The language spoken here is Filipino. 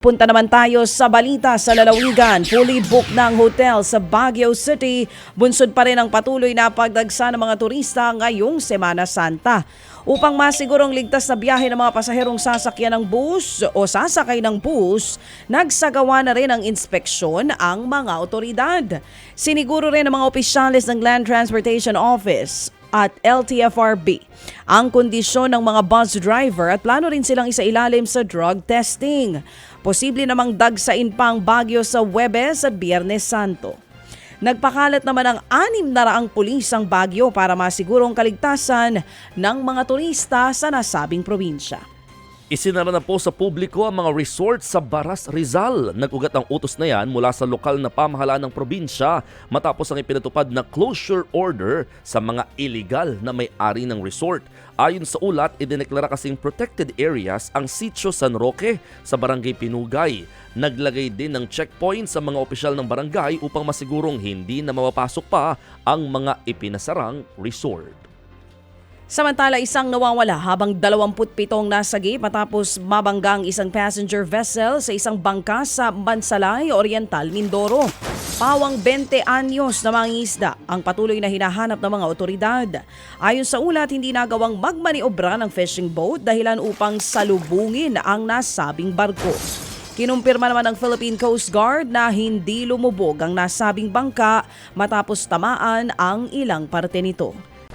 Punta naman tayo sa balita sa lalawigan. Fully booked ang hotel sa Baguio City. Bunsod pa rin ang patuloy na pagdagsa ng mga turista ngayong Semana Santa. Upang masigurong ligtas na biyahe ng mga pasaherong sasakyan ng bus o sasakay ng bus, nagsagawa na rin ng inspeksyon ang mga otoridad. Siniguro rin ng mga opisyalis ng Land Transportation Office at LTFRB ang kondisyon ng mga bus driver at plano rin silang isailalim sa drug testing. Posible namang dagsain pa ang Bagyo sa Webes at Biyernes Santo. Nagpakalat naman ang anim na raang pulis ang Bagyo para masigurong kaligtasan ng mga turista sa nasabing probinsya. Isinara na po sa publiko ang mga resort sa Baras, Rizal. Nagugat ang utos na yan mula sa lokal na pamahalaan ng probinsya matapos ang ipinatupad na closure order sa mga illegal na may-ari ng resort. Ayon sa ulat, idineklara kasing protected areas ang sitio San Roque sa barangay Pinugay. Naglagay din ng checkpoint sa mga opisyal ng barangay upang masigurong hindi na mapapasok pa ang mga ipinasarang resort. Samantala, isang nawawala habang 27 nasagip matapos mabanggang isang passenger vessel sa isang bangka sa Bansalay, Oriental, Mindoro. Pawang 20 anyos na mga isda ang patuloy na hinahanap ng mga otoridad. Ayon sa ulat, hindi nagawang magmaniobra ng fishing boat dahilan upang salubungin ang nasabing barko. Kinumpirma naman ng Philippine Coast Guard na hindi lumubog ang nasabing bangka matapos tamaan ang ilang parte nito.